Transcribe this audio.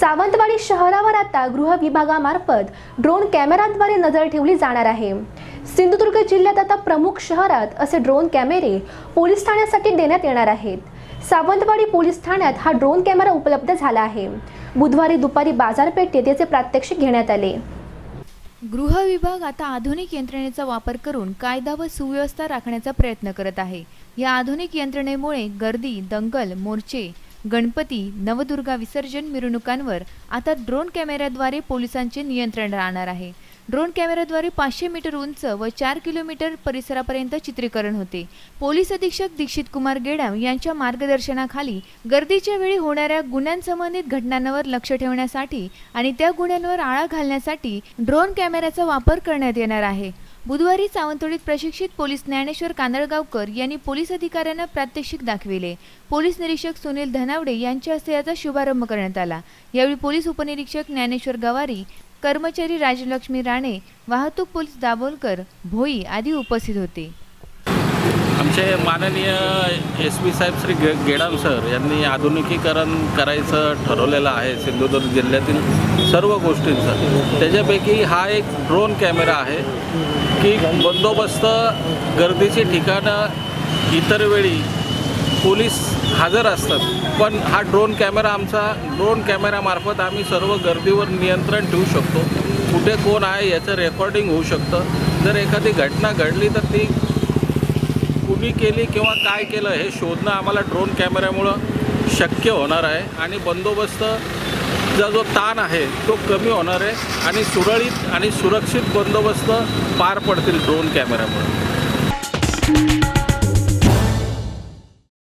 सावंतवाडी शहरावर आता गृह विभागामार्फत ड्रोन कॅमेराद्वारे नजर ठेवली जाणार आहे. सिंधुदुर्ग जिल्ह्यात आता प्रमुख शहरात असे ड्रोन कॅमेरे पोलीस ठाण्यासाठी देण्यात येणार आहेत. सावंतवाडी पोलीस ठाण्यात हा ड्रोन कॅमेरा उपलब्ध झाला आहे. बुधवारी दुपारी बाजारपेठेत याचे प्रात्यक्षिक घेण्यात आले. गृह विभाग आता आधुनिक यंत्रणेचा वापर करून कायदा व सुव्यवस्था राखण्याचा प्रयत्न करत आहे. या आधुनिक यंत्रणेमुळे गर्दी दंगल मोर्चे गणपती नवदुर्गा विसर्जन मिरवणुकांवर आता ड्रोन कॅमेऱ्याद्वारे पोलिसांचे नियंत्रण राहणार आहे. ड्रोन कॅमेऱ्याद्वारे पाचशे मीटर उंच व चार किलोमीटर परिसरापर्यंत चित्रीकरण होते. पोलीस अधीक्षक दीक्षित कुमार गेडाम यांच्या मार्गदर्शनाखाली गर्दीच्या वेळी होणाऱ्या गुन्ह्यांसंबंधित घटनांवर लक्ष ठेवण्यासाठी आणि त्या गुन्ह्यांवर आळा घालण्यासाठी ड्रोन कॅमेऱ्याचा वापर करण्यात येणार आहे. बुधवारी सावंतवाडीत प्रशिक्षित पोलीस ज्ञानेश्वर कांदळगावकर यांनी पोलीस अधिकाऱ्यांना प्रात्यक्षिक दाखविले. पोलीस निरीक्षक सुनील धनावडे यांच्या हस्ते याचा शुभारंभ करण्यात आला. यावेळी पोलीस उपनिरीक्षक ज्ञानेश्वर गवारी कर्मचारी राजलक्ष्मी राणे वाहतूक पोलीस दाभोलकर भोई आदी उपस्थित होते. आमचे माननीय एस पी साहेब श्री गे गेडाम सर यांनी आधुनिकीकरण करायचं ठरवलेलं आहे सिंधुदुर्ग जिल्ह्यातील सर्व गोष्टींचं. त्याच्यापैकी हा एक ड्रोन कॅमेरा आहे की बंदोबस्त गर्दीची ठिकाणं इतर वेळी पोलीस हजर असतात. पण हा ड्रोन कॅमेरा आमचा ड्रोन कॅमेरामार्फत आम्ही सर्व गर्दीवर नियंत्रण ठेवू शकतो. कुठे कोण आहे याचं रेकॉर्डिंग होऊ शकतं. जर एखादी घटना घडली तर ती कुणी केली किंवा काय केलं हे शोधणं आम्हाला ड्रोन कॅमेऱ्यामुळं शक्य होणार आहे. आणि बंदोबस्तचा जो ताण आहे तो कमी होणार आहे आणि सुरळीत आणि सुरक्षित बंदोबस्त पार पडतील ड्रोन कॅमेऱ्यामुळे